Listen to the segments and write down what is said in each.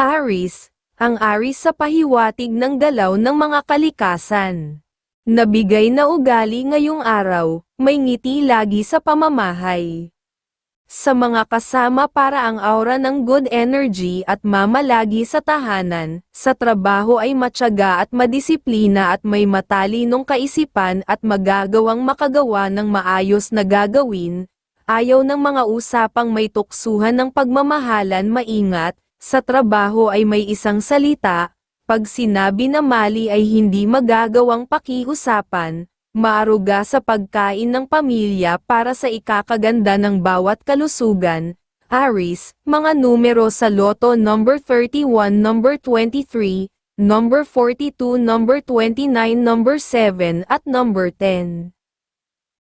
Aris, ang Aris sa pahiwatig ng galaw ng mga kalikasan. Nabigay na ugali ngayong araw, may ngiti lagi sa pamamahay. Sa mga kasama para ang aura ng good energy at mamalagi sa tahanan, sa trabaho ay matyaga at madisiplina at may matalinong kaisipan at magagawang makagawa ng maayos na gagawin, ayaw ng mga usapang may tuksuhan ng pagmamahalan maingat, sa trabaho ay may isang salita, pag sinabi na mali ay hindi magagawang pakiusapan, maaruga sa pagkain ng pamilya para sa ikakaganda ng bawat kalusugan. Aris, mga numero sa loto number 31, number 23, number 42, number 29, number 7 at number 10.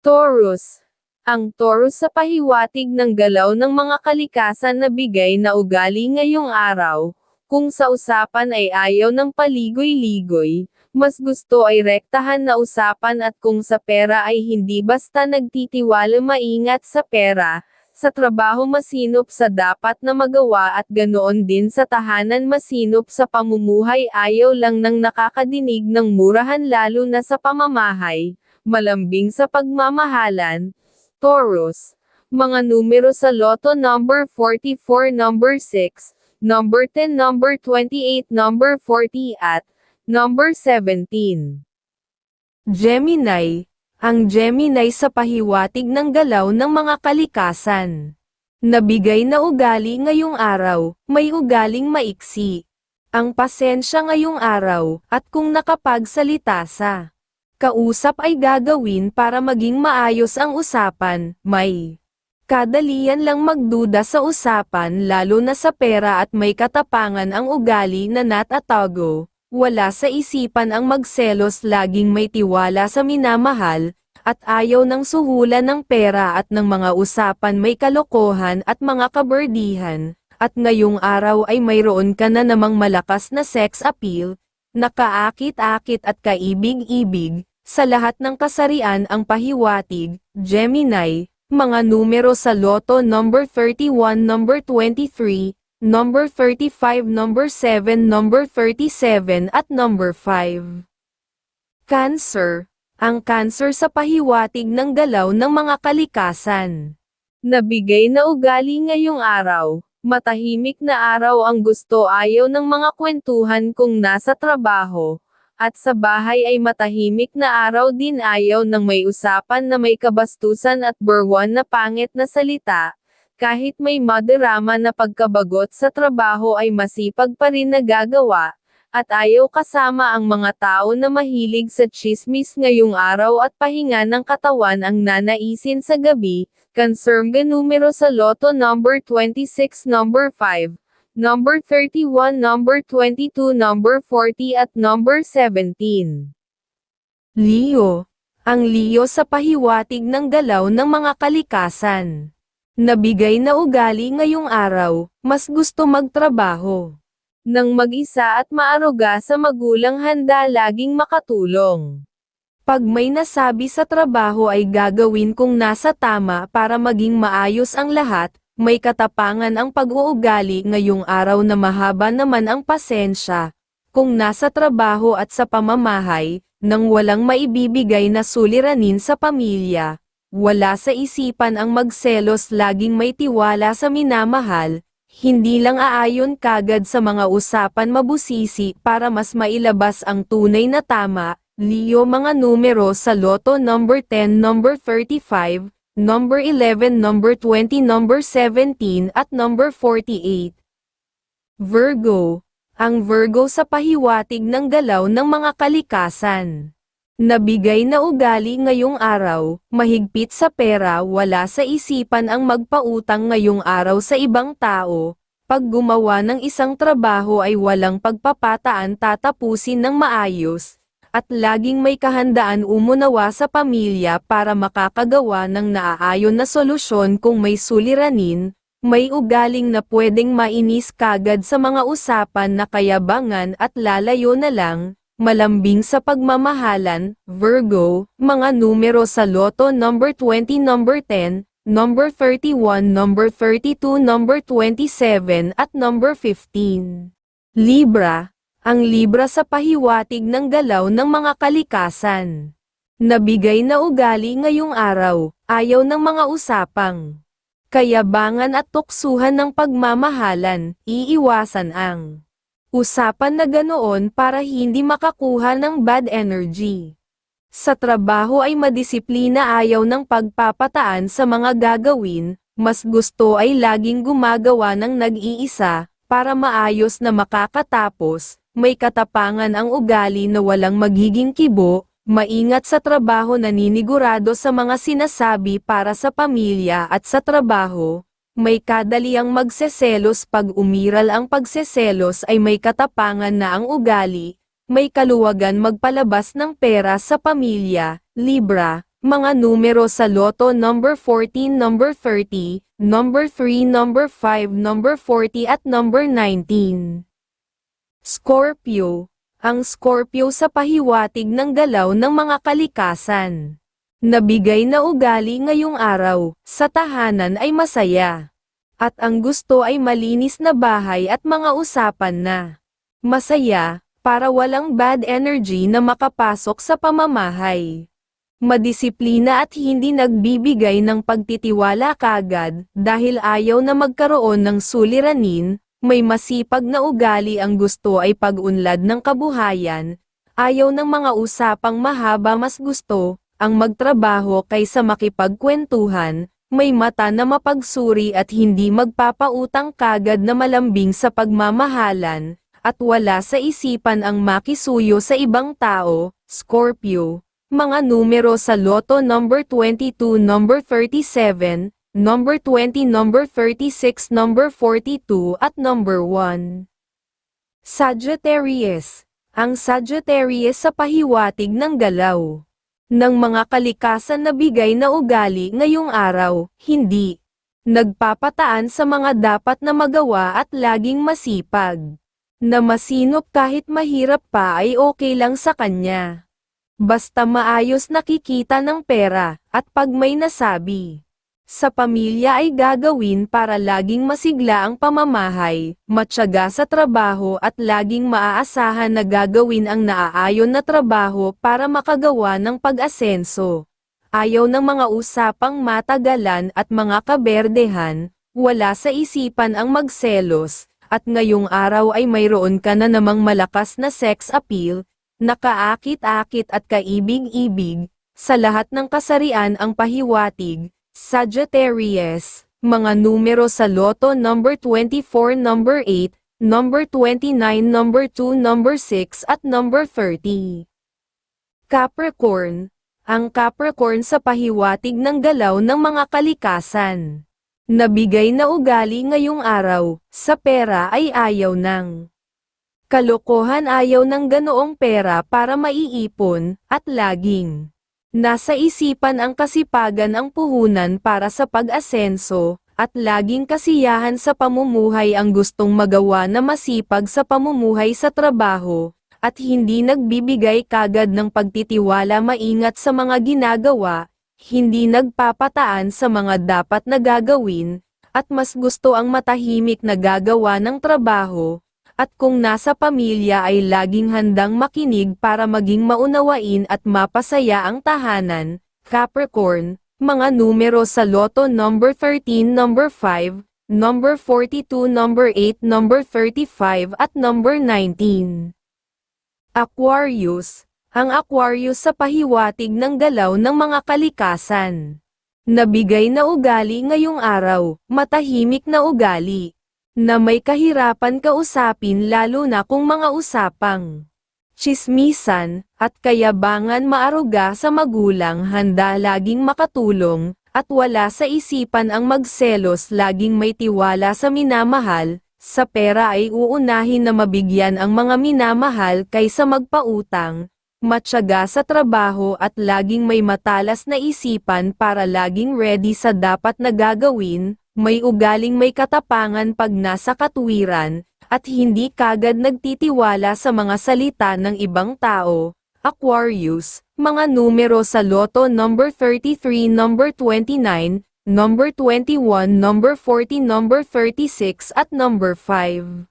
Taurus ang Taurus sa pahiwatig ng galaw ng mga kalikasan na bigay na ugali ngayong araw, kung sa usapan ay ayaw ng paligoy-ligoy, mas gusto ay rektahan na usapan at kung sa pera ay hindi basta nagtitiwala maingat sa pera, sa trabaho masinop sa dapat na magawa at ganoon din sa tahanan masinop sa pamumuhay ayaw lang ng nakakadinig ng murahan lalo na sa pamamahay, malambing sa pagmamahalan, Taurus. Mga numero sa loto number 44, number 6, number 10, number 28, number 40 at number 17. Gemini. Ang Gemini sa pahiwatig ng galaw ng mga kalikasan. Nabigay na ugali ngayong araw, may ugaling maiksi. Ang pasensya ngayong araw, at kung nakapagsalita sa kausap ay gagawin para maging maayos ang usapan, may kadalian lang magduda sa usapan lalo na sa pera at may katapangan ang ugali na natatago, wala sa isipan ang magselos laging may tiwala sa minamahal, at ayaw ng suhulan ng pera at ng mga usapan may kalokohan at mga kaberdihan, at ngayong araw ay mayroon ka na namang malakas na sex appeal, nakaakit-akit at kaibig-ibig, sa lahat ng kasarian ang pahiwatig, Gemini, mga numero sa loto number 31, number 23, number 35, number 7, number 37 at number 5. Cancer, ang cancer sa pahiwatig ng galaw ng mga kalikasan. Nabigay na ugali ngayong araw, matahimik na araw ang gusto. Ayaw ng mga kwentuhan kung nasa trabaho, at sa bahay ay matahimik na araw din. Ayaw ng may usapan na may kabastusan at burwan na pangit na salita, kahit may madarama na pagkabagot sa trabaho ay masipag pa rin nagagawa, at ayaw kasama ang mga tao na mahilig sa chismis ngayong araw at pahinga ng katawan ang nanaisin sa gabi, conserve numero sa loto number 26 number 5, number 31, number 22, number 40 at number 17. Leo. Ang Leo sa pahiwatig ng galaw ng mga kalikasan. Nabigay na ugali ngayong araw, mas gusto magtrabaho. Nang mag-isa at maaruga sa magulang handa laging makatulong. Pag may nasabi sa trabaho ay gagawin kung nasa tama para maging maayos ang lahat, may katapangan ang pag-uugali ngayong araw na mahaba naman ang pasensya, kung nasa trabaho at sa pamamahay, nang walang maibibigay na suliranin sa pamilya. Wala sa isipan ang magselos laging may tiwala sa minamahal, hindi lang aayon kagad sa mga usapan mabusisi para mas mailabas ang tunay na tama, Leo mga numero sa loto number 10 number 35, number 11, number 20, number 17 at number 48. Virgo. Ang Virgo sa pahiwatig ng galaw ng mga kalikasan. Nabigay na ugali ngayong araw, mahigpit sa pera wala sa isipan ang magpautang ngayong araw sa ibang tao, pag gumawa ng isang trabaho ay walang pagpapataan tatapusin ng maayos, at laging may kahandaan umunawa sa pamilya para makakagawa ng naaayon na solusyon kung may suliranin, may ugaling na pwedeng mainis kagad sa mga usapan na kayabangan at lalayo na lang, malambing sa pagmamahalan, Virgo, mga numero sa loto number 20 number 10, number 31 number 32 number 27 at number 15. Libra, ang Libra sa pahiwatig ng galaw ng mga kalikasan. Nabigay na ugali ngayong araw, ayaw ng mga usapang. Kayabangan at tuksuhan ng pagmamahalan, iiwasan ang usapan na ganoon para hindi makakuha ng bad energy. Sa trabaho ay madisiplina ayaw ng pagpapataan sa mga gagawin, mas gusto ay laging gumagawa ng nag-iisa, para maayos na makakatapos, may katapangan ang ugali na walang magiging kibo, maingat sa trabaho naninigurado sa mga sinasabi para sa pamilya at sa trabaho, may kadaliang magseselos pag umiral ang pagseselos ay may katapangan na ang ugali, may kaluwagan magpalabas ng pera sa pamilya, Libra, mga numero sa loto number 14, number 30, number 3, number 5, number 40 at number 19. Scorpio, ang Scorpio sa pahiwatig ng galaw ng mga kalikasan. Nabigay na ugali ngayong araw, sa tahanan ay masaya. At ang gusto ay malinis na bahay at mga usapan na masaya, para walang bad energy na makapasok sa pamamahay. Madisiplina at hindi nagbibigay ng pagtitiwala kagad dahil ayaw na magkaroon ng suliranin, may masipag na ugali ang gusto ay pag-unlad ng kabuhayan, ayaw ng mga usapang mahaba mas gusto, ang magtrabaho kaysa makipagkwentuhan, may mata na mapagsuri at hindi magpapautang kagad na malambing sa pagmamahalan, at wala sa isipan ang makisuyo sa ibang tao, Scorpio. Mga numero sa loto number 22, number 37, number 20, number 36, number 42 at number 1. Sagittarius. Ang Sagittarius sa pahiwatig ng galaw ng mga kalikasan na bigay na ugali ngayong araw, hindi nagpapataan sa mga dapat na magawa at laging masipag na masinop kahit mahirap pa ay okay lang sa kanya. Basta maayos nakikita ng pera, at pag may nasabi, sa pamilya ay gagawin para laging masigla ang pamamahay, matyaga sa trabaho at laging maaasahan na gagawin ang naaayon na trabaho para makagawa ng pag-asenso. Ayaw ng mga usapang matagalan at mga kaberdehan, wala sa isipan ang magselos, at ngayong araw ay mayroon ka na namang malakas na sex appeal, nakaakit-akit at kaibig-ibig, sa lahat ng kasarian ang pahiwatig, Sagittarius, mga numero sa loto number 24, number 8, number 29, number 2, number 6 at number 30. Capricorn, ang Capricorn sa pahiwatig ng galaw ng mga kalikasan. Nabigay na ugali ngayong araw, sa pera ay ayaw ng kalokohan ayaw ng ganoong pera para maiipon, at laging nasa isipan ang kasipagan ang puhunan para sa pag-asenso, at laging kasiyahan sa pamumuhay ang gustong magawa na masipag sa pamumuhay sa trabaho, at hindi nagbibigay kagad ng pagtitiwala maingat sa mga ginagawa, hindi nagpapataan sa mga dapat na gagawin, at mas gusto ang matahimik na gagawa ng trabaho, at kung nasa pamilya ay laging handang makinig para maging maunawain at mapasaya ang tahanan, Capricorn, mga numero sa loto number 13, number 5, number 42, number 8, number 35 at number 19. Aquarius, ang Aquarius sa pahiwatig ng galaw ng mga kalikasan. Nabigay na ugali ngayong araw, matahimik na ugali. Na may kahirapan kausapin lalo na kung mga usapang chismisan, at kayabangan maaruga sa magulang handa laging makatulong, at wala sa isipan ang magselos laging may tiwala sa minamahal, sa pera ay uunahin na mabigyan ang mga minamahal kaysa magpautang, matyaga sa trabaho at laging may matalas na isipan para laging ready sa dapat na gagawin, may ugaling may katapangan pag nasa katuwiran, at hindi kagad nagtitiwala sa mga salita ng ibang tao. Aquarius, mga numero sa loto number 33, number 29, number 21, number 40, number 36 at number 5.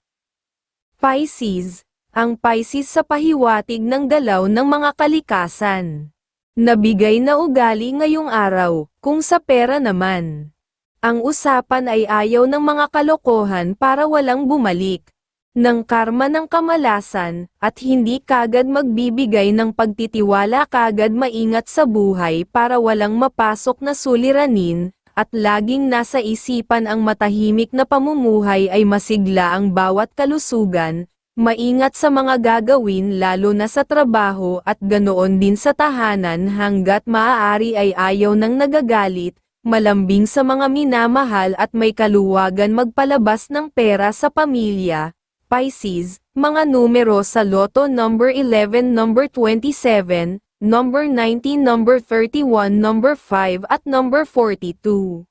Pisces, ang Pisces sa pahiwatig ng galaw ng mga kalikasan. Nabigay na ugali ngayong araw, kung sa pera naman. Ang usapan ay ayaw ng mga kalokohan para walang bumalik. Ng karma ng kamalasan, at hindi kagad magbibigay ng pagtitiwala kagad maingat sa buhay para walang mapasok na suliranin, at laging nasa isipan ang matahimik na pamumuhay ay masigla ang bawat kalusugan, maingat sa mga gagawin lalo na sa trabaho at ganoon din sa tahanan hanggat maaari ay ayaw ng nagagalit, malambing sa mga minamahal at may kaluwagan magpalabas ng pera sa pamilya. Pisces, mga numero sa Lotto number 11, number 27, number 19, number 31, number 5 at number 42.